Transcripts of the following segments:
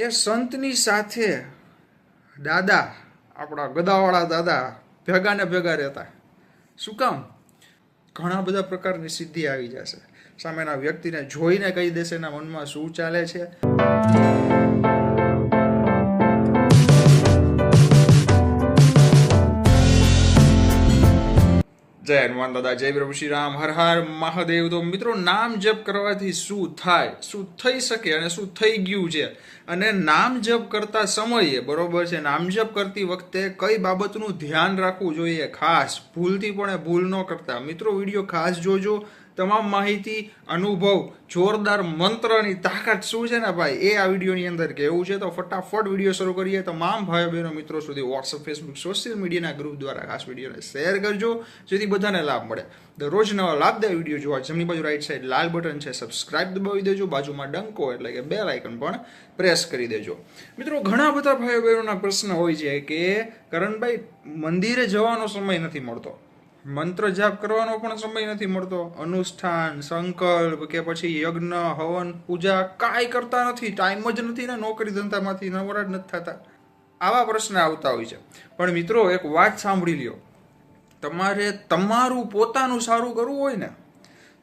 એ સંતની સાથે દાદા, આપણા ગદાવાળા દાદા ભેગા ને ભેગા રહેતા. શું કામ? ઘણા બધા પ્રકારની સિદ્ધિ આવી જશે. સામેના વ્યક્તિને જોઈને કહી દેશે, એના મનમાં શું ચાલે છે? જય હનુમાન દાદા, જય પ્રભુ શ્રી રામ. હર હર મહાદેવ. તો મિત્રો, નામ જપ કરવાથી શું થાય? શું થઈ શકે અને શું થઈ ગયું છે? અને નામ જપ કરતા સમયે, બરોબર છે, નામ જપ કરતી વખતે કઈ બાબતનું ધ્યાન રાખવું જોઈએ? ખાસ ભૂલથી પણ ભૂલ ન કરતા. મિત્રો, વીડિયો ખાસ જોજો. તમામ માહિતી, અનુભવ, જોરદાર મંત્રની તાકાત શું છે ને ભાઈ? એ આ વિડીયોની અંદર કહેવું છે. તો ફટાફટ વીડિયો શરૂ કરીએ. તમામ ભાઈઓ બહેનો મિત્રો સુધી વોટ્સઅપ ફેસબુક સોશિયલ મીડિયાના ગ્રુપ દ્વારા ખાસ વિડીયોને શેર કરજો, જેથી બધાને લાભ મળે. દરરોજ નવા લાભદાયક વીડિયો જોવા જમણી બાજુ રાઈટ સાઈડ લાલ બટન છે સબસ્ક્રાઇબ દબાવી દેજો. બાજુમાં ડંકો એટલે કે બેલ આઇકન પણ પ્રેસ કરી દેજો. મિત્રો, ઘણા બધા ભાઈઓ બહેનોના પ્રશ્ન હોય છે કે કરણભાઈ મંદિરે જવાનો સમય નથી મળતો. મંત્ર જાપ કરવાનો પણ સમય નથી મળતો. અનુષ્ઠાન, સંકલ્પ કે પછી યજ્ઞ, હવન, પૂજા કાંઈ કરતા નથી. ટાઈમ જ નથી ને નોકરી ધંધામાંથી નવરા જ નથી થતા. આવા પ્રશ્ન આવતા હોય છે. પણ મિત્રો, એક વાત સાંભળી લ્યો. તમારે તમારું પોતાનું સારું કરવું હોય ને,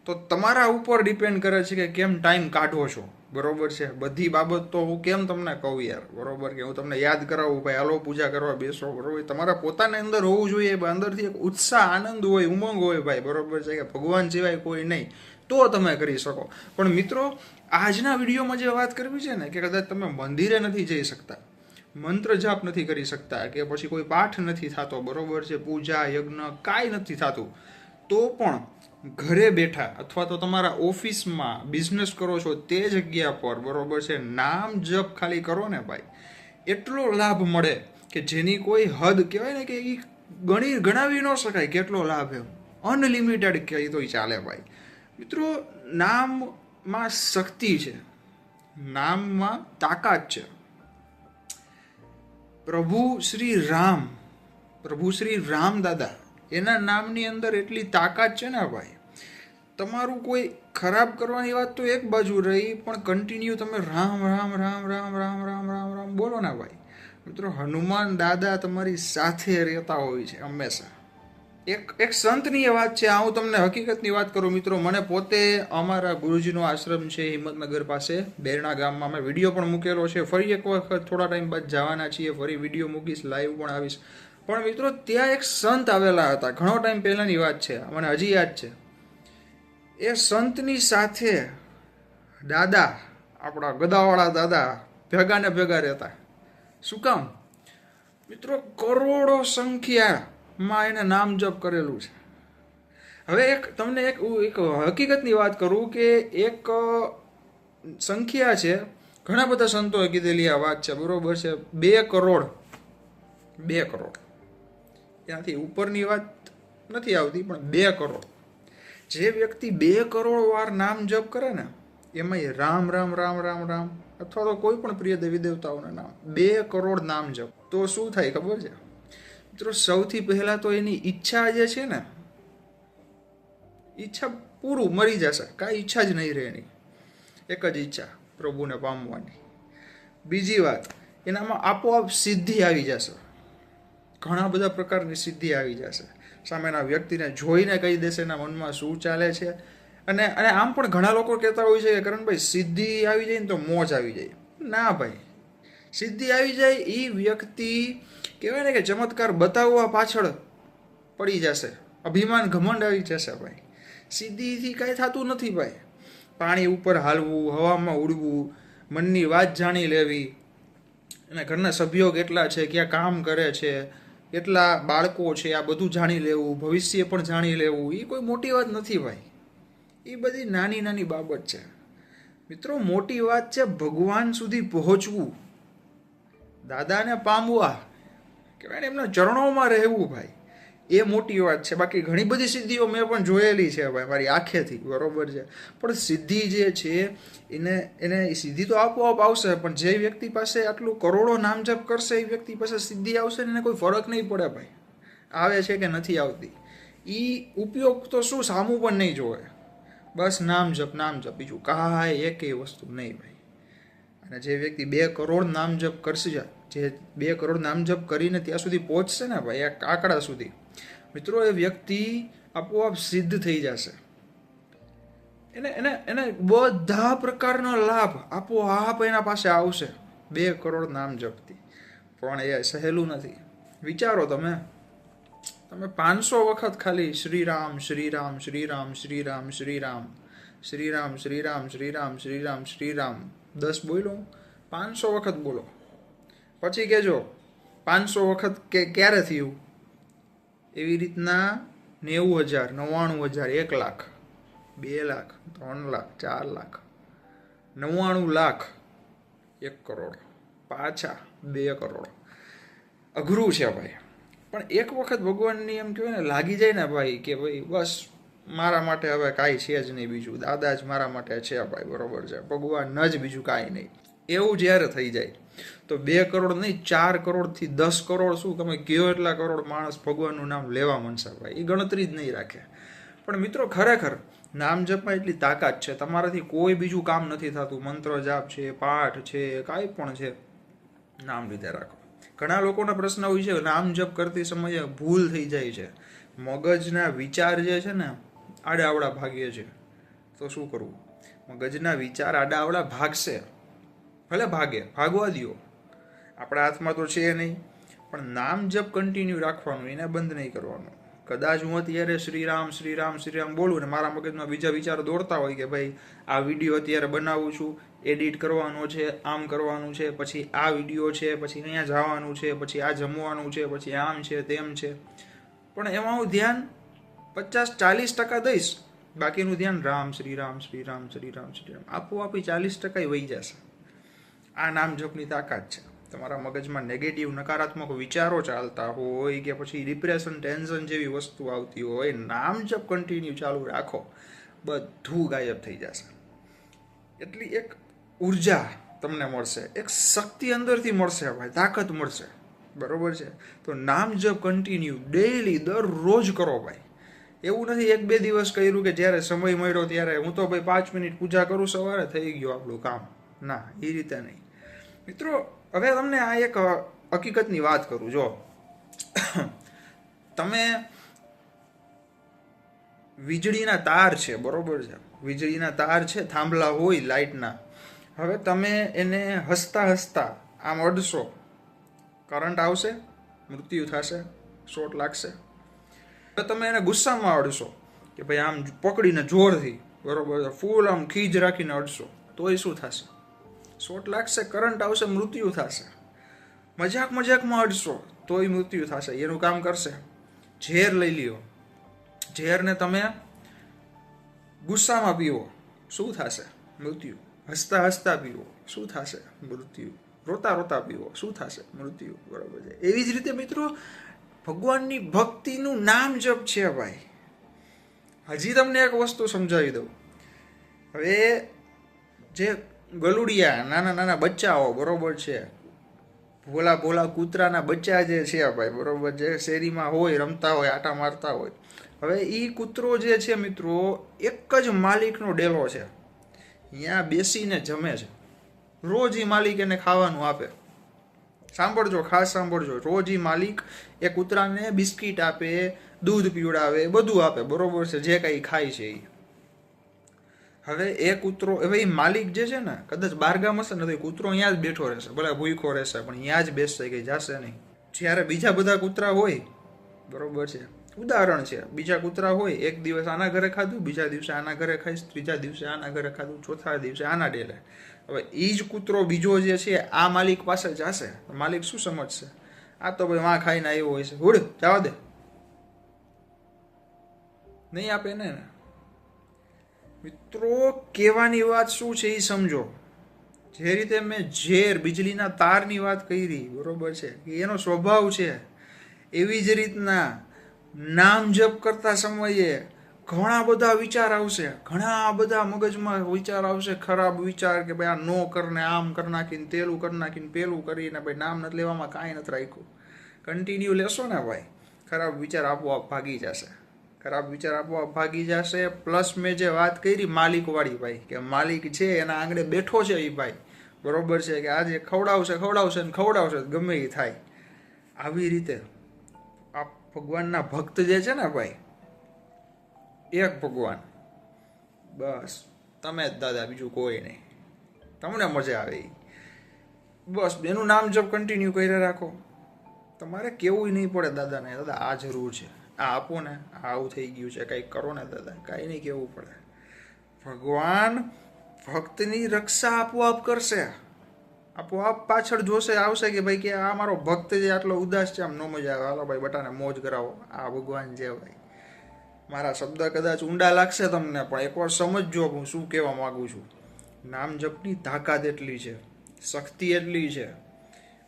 તો તમારા ઉપર ડિપેન્ડ કરે છે કે કેમ ટાઈમ કાઢો છો. બરોબર છે. બધી બાબત તો હું કેમ તમને કહું યાર? બરોબર કે હું તમને યાદ કરાવું ભાઈ, હાલો, પૂજા કરવા બેસો, બરોબર? તમારા પોતાની અંદર હોવું જોઈએ અંદરથી એક ઉત્સાહ, આનંદ હોય, ઉમંગ હોય ભાઈ, બરોબર છે કે ભગવાન સિવાય કોઈ નહીં. તો તમે કરી શકો. પણ મિત્રો, આજના વિડીયોમાં જે વાત કરવી છે ને, કે કદાચ તમે મંદિરે નથી જઈ શકતા, મંત્ર જાપ નથી કરી શકતા, કે પછી કોઈ પાઠ નથી થતો, બરોબર છે? પૂજા, યજ્ઞ, કાંઈ નથી થતું. તો પણ ઘરે બેઠા અથવા તો તમારા ઓફિસમાં બિઝનેસ કરો છો તે જગ્યા પર, બરોબર છે, નામ જપ ખાલી કરો ને ભાઈ. એટલો લાભ મળે કે જેની કોઈ હદ, કહેવાય ને કે એ ગણી, ગણાવી ન શકાય કેટલો લાભ એમ. અનલિમિટેડ કહી તો ચાલે ભાઈ. મિત્રો, નામમાં શક્તિ છે. નામમાં તાકાત છે. પ્રભુ શ્રી રામ, પ્રભુ શ્રી રામ દાદા એના નામની અંદર એટલી તાકાત છે ને ભાઈ? તમારું કોઈ ખરાબ કરવાની વાત તો એક બાજુ રહી, પણ કન્ટિન્યુ તમે રામ રામ રામ રામ રામ રામ રામ રામ બોલો ને ભાઈ. મિત્રો, હનુમાન દાદા તમારી સાથે રહેતા હોય છે હંમેશા. એક એક સંતની એ વાત છે, આ હું તમને હકીકતની વાત કરું. મિત્રો, મને પોતે અમારા ગુરુજીનો આશ્રમ છે, હિંમતનગર પાસે. બેરણા ગામમાં મેં વીડિયો પણ મૂકેલો છે. ફરી એક વખત થોડા ટાઈમ બાદ જવાના છીએ. ફરી વીડિયો મૂકીશ લાઈવ પણ આવીશ. પણ મિત્રો, ત્યાં એક સંત આવેલા હતા. ઘણો ટાઈમ પહેલાંની વાત છે. મને હજી યાદ છે. એ સંતની સાથે દાદા, આપણા ગદાવાળા દાદા, ભેગા ને ભેગા રહેતા. શું કામ? મિત્રો, કરોડો સંખ્યામાં એને નામ જપ કરેલું છે. હવે એક, તમને એક એક હકીકતની વાત કરું કે એક સંખ્યા છે. ઘણા બધા સંતોએ કીધેલી આ વાત છે. બરોબર છે. બે કરોડ. બે કરોડ. ત્યાંથી ઉપરની વાત નથી આવતી, પણ બે કરોડ. જે વ્યક્તિ બે કરોડ વાર નામ જપ કરે ને એમાં રામ રામ રામ રામ રામ, અથવા તો કોઈ પણ પ્રિય દેવી દેવતાઓના નામ, બે કરોડ નામ જપ. તો શું થાય ખબર છે? મિત્રો, સૌથી પહેલા તો એની ઈચ્છા જે છે ને, ઈચ્છા પૂરું મરી જશે. કાંઈ ઈચ્છા જ નહીં રહે એની. એક જ ઈચ્છા, પ્રભુને પામવાની. બીજી વાત, એનામાં આપોઆપ સિદ્ધિ આવી જશે. ઘણા બધા પ્રકારની સિદ્ધિ આવી જશે. સામેના વ્યક્તિને જોઈને કહી દેશે, એના મનમાં શું ચાલે છે? અને અને આમ પણ ઘણા લોકો કહેતા હોય છે કે, કરણભાઈ, સિદ્ધિ આવી જાય ને તો મોજ આવી જાય. ના ભાઈ. સિદ્ધિ આવી જાય એ વ્યક્તિ, કહેવાય ને કે ચમત્કાર બતાવવા પાછળ પડી જશે. અભિમાન ઘમંડ આવી જશે ભાઈ. સિદ્ધિથી કાંઈ થતું નથી ભાઈ. પાણી ઉપર હાલવું, હવામાં ઉડવું, મનની વાત જાણી લેવી. અને ઘરના સભ્યો કેટલા છે, ક્યાં કામ કરે છે કેટલા બાળકો છે, આ બધું જાણી લેવું, ભવિષ્ય પણ જાણી લેવું એ કોઈ મોટી વાત નથી ભાઈ. એ બધી નાની નાની બાબત છે. મિત્રો, મોટી વાત છે, ભગવાન સુધી પહોંચવું. દાદાને પામવા. કહેવાય ને, એમના ચરણોમાં રહેવું ભાઈ. એ મોટી વાત છે. બાકી ઘણી બધી સિદ્ધિઓ મેં પણ જોયેલી છે ભાઈ મારી આંખેથી, બરોબર છે. પણ સિદ્ધિ જે છે, એને એને સિદ્ધિ તો આપોઆપ આવશે, પણ જે વ્યક્તિ પાસે આટલું કરોડો નામજપ કરશે, એ વ્યક્તિ પાસે સિદ્ધિ આવશે ને એને કોઈ ફરક નહીં પડે ભાઈ. આવે છે કે નથી આવતી. એ ઉપયોગ તો શું સામું પણ નહીં જોવે. બસ નામ જપ નામ જપ બીજું કાંઈ એકેય વસ્તુ નહીં ભાઈ. અને જે વ્યક્તિ બે કરોડ નામ જપ કરશે જે બે કરોડ નામ જપ કરીને ત્યાં સુધી પહોંચશે ને ભાઈ આ આંકડા સુધી મિત્રો એ વ્યક્તિ આપોઆપ સિદ્ધ થઈ જશે એને એને એને બધા પ્રકારનો લાભ આપોઆપ એના પાસે આવશે બે કરોડ નામ જપથી પણ એ સહેલું નથી વિચારો તમે તમે પાંચસો વખત ખાલી શ્રીરામ શ્રીરામ શ્રીરામ શ્રીરામ શ્રીરામ શ્રીરામ શ્રીરામ શ્રીરામ શ્રીરામ શ્રીરામ દસ બોલો પાંચસો વખત બોલો પછી કહેજો, પાંચસો વખત કે ક્યારે થયું? એવી રીતના નેવું હજાર, નવ્વાણું હજાર, એક લાખ, બે લાખ, ત્રણ લાખ, ચાર લાખ, નવ્વાણું લાખ, એક કરોડ, પાછા બે કરોડ. અઘરું છે ભાઈ. પણ એક વખત ભગવાનની એમ કહેવાય ને, લાગી જાય ને ભાઈ કે ભાઈ બસ મારા માટે હવે કાંઈ છે જ નહીં બીજું. દાદા જ મારા માટે છે ભાઈ, બરોબર છે. ભગવાન જ બીજું કાંઈ નહીં. એવું જ્યારે થઈ જાય તો બે કરોડ નહીં, ચાર કરોડથી દસ કરોડ શું તમે કયો એટલા કરોડ માણસ ભગવાનનું નામ લેવા મનશે ભાઈ? એ ગણતરી જ નહીં રાખે. પણ મિત્રો ખરેખર નામ જપમાં એટલી તાકાત છે. તમારાથી કોઈ બીજું કામ નથી થતું. મંત્ર જાપ છે, પાઠ છે, કાંઈ પણ છે. નામ લીધે રાખો. ઘણા લોકોના પ્રશ્ન હોય છે, નામ જપ કરતી સમયે ભૂલ થઈ જાય છે. મગજના વિચાર જે છે ને આડાવડા ભાગીએ છે. તો શું કરવું? મગજના વિચાર આડાવડા ભાગશે. ભલે ભાગે, ભાગવા દ્યો. આપણા હાથમાં તો છે નહીં, પણ નામ જપ કન્ટિન્યુ રાખવાનું, એને બંધ નહીં કરવાનું. કદાચ હું અત્યારે શ્રીરામ શ્રીરામ શ્રીરામ બોલું ને મારા મગજમાં બીજા વિચારો દોડતા હોય કે ભાઈ, આ વીડિયો અત્યારે બનાવું છું એડિટ કરવાનો છે, આમ કરવાનું છે, પછી આ વીડિયો છે, પછી અહીંયા જવાનું છે, પછી આ જમવાનું છે, પછી આમ છે, તેમ છે. પણ એમાં હું ધ્યાન પચાસ, ચાલીસ ટકા દઈશ. બાકીનું ધ્યાન રામ, શ્રીરામ શ્રીરામ શ્રીરામ શ્રીરામ. આપોઆપી ચાલીસ ટકા વહી જશે. આ નામ જપની તાકાત છે. તમારા મગજમાં નેગેટિવ નકારાત્મક વિચારો ચાલતા હોય કે પછી ડિપ્રેશન ટેન્શન જેવી વસ્તુ આવતી હોય નામ જપ કન્ટિન્યુ ચાલુ રાખો. બધું ગાયબ થઈ જશે. એટલી એક ઊર્જા તમને મળશે. એક શક્તિ અંદરથી મળશે ભાઈ, તાકાત મળશે. બરોબર છે? તો નામ જપ કન્ટિન્યુ ડેઈલી દરરોજ કરો ભાઈ. એવું નથી એક બે દિવસ કર્યું કે જ્યારે સમય મળ્યો ત્યારે હું તો ભાઈ પાંચ મિનિટ પૂજા કરું, સવારે થઈ ગયું આપણું કામ. ના, એ રીતે નહીં. મિત્રો, હવે તમને આ એક હકીકતની વાત કરું, જો. તમે વીજળીના તાર છે, બરોબર છે? વીજળીના તાર છે, થાંભલા હોય લાઇટના. હવે તમે એને હસતા હસતા આમ અડશો, કરંટ આવશે, મૃત્યુ થશે શોટ લાગશે. હવે તમે એને ગુસ્સામાં અડશો કે ભાઈ આમ પકડીને જોરથી, બરોબર ફૂલ આમ ખીજ રાખીને અડશો. તોય શું થશે? શોટ લાગશે, કરંટ આવશે, મૃત્યુ થશે. મજાક મજાકમાં અડશો, તોય મૃત્યુ થશે. એનું કામ કરશે. ઝેર લઈ લ્યો. ઝેરને તમે ગુસ્સામાં પીવો. શું થશે? મૃત્યુ. હસતા હસતા પીવો. શું થશે? મૃત્યુ. રોતા રોતા પીવો. શું થશે? મૃત્યુ. બરાબર છે. એવી જ રીતે મિત્રો, ભગવાનની ભક્તિનું નામ જપ છે ભાઈ. હજી તમને એક વસ્તુ સમજાવી દઉં. હવે જે ગલુડિયા, નાના નાના બચ્ચાઓ, બરોબર છે. ભોલા ભોલા કૂતરાના બચ્ચા જે છે ભાઈ, બરોબર જે શેરીમાં હોય, રમતા હોય, આટા મારતા હોય. હવે એ કૂતરો જે છે મિત્રો, એક જ માલિકનો ડેલો છે. ત્યાં બેસીને જમે છે. રોજ એ માલિક એને ખાવાનું આપે. સાંભળજો, ખાસ સાંભળજો. રોજ એ માલિક એ કૂતરાને બિસ્કિટ આપે, દૂધ પીવડાવે, બધું આપે. બરોબર છે, જે કાંઈ ખાય છે એ હવે એ કૂતરો, હવે એ માલિક જે છે ને, કદાચ બારગામ હશે ને, તો એ કૂતરો અહીંયા જ બેઠો રહેશે. ભલે ભૂખો રહેશે, પણ અહીંયા જ બેસશે કે જશે નહીં. જ્યારે બીજા બધા કૂતરા હોય, બરોબર છે. ઉદાહરણ છે, બીજા કૂતરા હોય, એક દિવસ આના ઘરે ખાધું, બીજા દિવસે આના ઘરે ખાઈશ, ત્રીજા દિવસે આના ઘરે ખાધું, ચોથા દિવસે આના ડેલે. હવે એ જ કૂતરો બીજો જે છે, આ માલિક પાસે જશે. માલિક શું સમજશે? આ તો ભાઈ માં ખાઈને આવ્યો હોય છે. હુડ, જવા દે. નહીં આપે ને મિત્રો, કહેવાની વાત શું છે એ સમજો. જે રીતે મેં ઝેર, વીજળીના તારની વાત કરી, બરોબર છે. કે એનો સ્વભાવ છે. એવી જ રીતના નામ જપ કરતા સમયે ઘણા બધા વિચાર આવશે. ઘણા બધા મગજમાં વિચાર આવશે, ખરાબ વિચાર કે ભાઈ આ નો કરને, આમ કરી નાખીને, તેલું કરી નાખીને, પેલું કરીને ભાઈ નામ નથી લેવામાં, કાંઈ નથી રાખ્યું. કન્ટિન્યુ લેશો ને ભાઈ. ખરાબ વિચાર આપોઆપ ભાગી જશે. ખરાબ વિચાર આપવા ભાગી જશે. પ્લસ મેં જે વાત કરી માલિકવાળી ભાઈ, કે માલિક છે, એના આંગણે બેઠો છે એ ભાઈ. બરોબર છે કે આજે ખવડાવશે ખવડાવશે ને ખવડાવશે ગમે એ થાય. આવી રીતે આ ભગવાનના ભક્ત જે છે ને ભાઈ, એક ભગવાન. બસ, તમે જ દાદા, બીજું કોઈ નહીં. તમને મજા આવે. બસ, એનું નામ જપ કન્ટિન્યુ કરી રાખો. તમારે કેવું નહીં પડે દાદાને. દાદા, આ જરૂર છે. આ આપો ને, આવું થઈ ગયું છે કંઈક કરો ને દાદા, કાંઈ નહીં કહેવું પડે. ભગવાન ભક્તની રક્ષા આપોઆપ કરશે. આપોઆપ પાછળ જોશે, આવશે કે ભાઈ કે આ મારો ભક્ત જે આટલો ઉદાસ છે, આમ ન મજા આવે. હાલો ભાઈ, બટાને મોજ કરાવો. આ ભગવાન છે ભાઈ. મારા શબ્દ કદાચ ઊંડા લાગશે તમને, પણ એકવાર સમજજો હું શું કહેવા માગું છું. નામ જપની તાકાત એટલી છે, શક્તિ એટલી છે.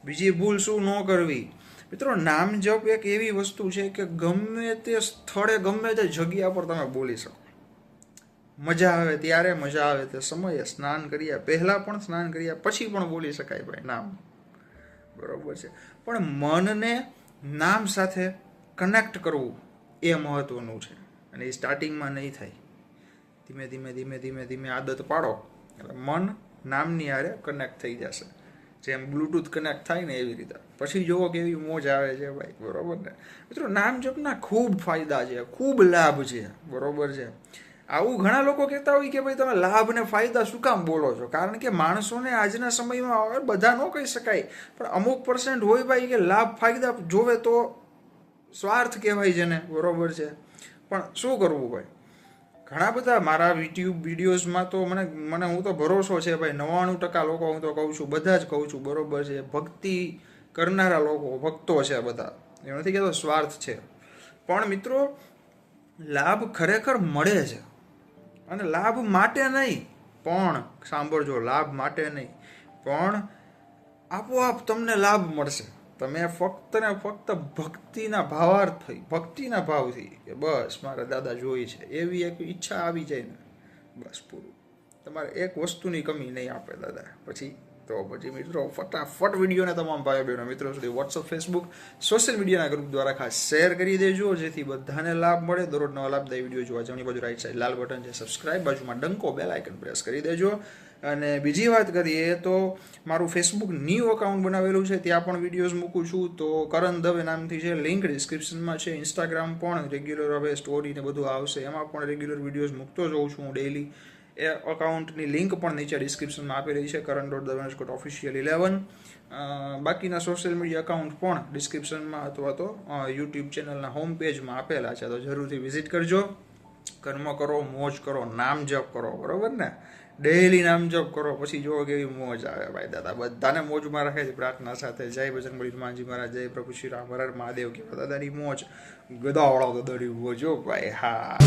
બીજી ભૂલ શું ન કરવી? મિત્રો નામ જપ એક એવી વસ્તુ છે કે ગમે તે સ્થળે, ગમે તે જગ્યા પર તમે બોલી શકો. મજા આવે ત્યારે મજા આવે તે સમયે સ્નાન કર્યા પહેલાં પણ સ્નાન કર્યા પછી પણ બોલી શકાય ભાઈ, નામ. બરોબર છે. પણ મનને નામ સાથે કનેક્ટ કરવું એ મહત્વનું છે. અને એ સ્ટાર્ટિંગમાં નહીં થાય. ધીમે ધીમે ધીમે ધીમે ધીમે આદત પાડો. એટલે મન નામની હારે કનેક્ટ થઈ જશે. જેમ બ્લૂટૂથ કનેક્ટ થાય ને એવી રીતે. પછી જુઓ કેવી મોજ આવે છે ભાઈ, બરોબર ને? મિત્રો, નામ જપના ખૂબ ફાયદા છે, ખૂબ લાભ છે, બરોબર છે. આવું ઘણા લોકો કહેતા હોય કે ભાઈ, તમે લાભ ને ફાયદા શું કામ બોલો છો? કારણ કે માણસોને આજના સમયમાં બધા ન કહી શકાય. પણ અમુક પર્સન્ટ હોય ભાઈ કે લાભ, ફાયદા જોવે તો સ્વાર્થ કહેવાય છે ને બરોબર છે. પણ શું કરવું ભાઈ? ઘણા બધા મારા યુટ્યુબ વિડીયોઝમાં તો મને મને હું તો ભરોસો છે ભાઈ, નવ્વાણું ટકા લોકો હું તો કહું છું, બધા જ કહું છું, બરોબર છે. ભક્તિ કરનારા લોકો, ભક્તો છે બધા. એ નથી કહેતો સ્વાર્થ છે. પણ મિત્રો, લાભ ખરેખર મળે છે. અને લાભ માટે નહીં, પણ સાંભળજો, લાભ માટે નહીં, પણ આપોઆપ તમને લાભ મળશે. તમે ફક્ત ને ફક્ત ભક્તિના ભાવાર્થ થઈ, ભક્તિના ભાવથી કે બસ મારા દાદા જોઈ છે. એવી એક ઈચ્છા આવી જાય ને, બસ પૂરું. તમારે એક વસ્તુની કમી નહીં આપે દાદા. પછી તો પછી મિત્રો ફટાફટ વિડીયોને તમામ ભાઈ બહેનો મિત્રો સુધી વોટ્સઅપ ફેસબુક સોશિયલ મીડિયાના ગ્રુપ દ્વારા ખાસ શેર કરી દેજો, જેથી બધાને લાભ મળે. દરરોજ નવા લાભદાયી વીડિયો જોવા જમણી બાજુ રાઈટ સાઈડ લાલ બટન છે સબસ્ક્રાઇબ બાજુમાં ડંકો બેલ આઇકન પ્રેસ કરી દેજો. અને બીજી વાત કરીએ તો મારું ફેસબુક ન્યૂ અકાઉન્ટ બનાવેલું છે, ત્યાં પણ વિડીયોઝ મૂકું છું. તો કરણ દવે નામથી છે લિંક ડિસ્ક્રિપ્શનમાં છે ઇન્સ્ટાગ્રામ પણ રેગ્યુલર હવે સ્ટોરી ને બધું આવશે. એમાં પણ રેગ્યુલર વિડીયોઝ મૂકતો જઉં છું હું ડેઈલી એ અકાઉન્ટની લિંક પણ નીચે ડિસ્ક્રિપ્શનમાં આપેલી છે Karan dot Dave Scott official eleven બાકીના સોશિયલ મીડિયા અકાઉન્ટ પણ ડિસ્ક્રિપ્શનમાં અથવા તો યુટ્યુબ ચેનલના હોમ પેજમાં આપેલા છે, તો જરૂરથી વિઝિટ કરજો. કર્મ કરો, મોજ કરો, નામ જપ કરો, બરોબર ને? ડેઈલી નામ જપ કરો, પછી જો કેવી મોજ આવે. ભાઈ દાદા, બધાને મોજમાં રાખે છે પ્રાર્થના સાથે. જય બજરંગબલી હનુમાનજી મહારાજ, જય પ્રભુ શ્રી રામ, હર મહાદેવ. કે દાદાની મોજ. ગદાવાળો દાદાની મોજ ભાઈ, હા.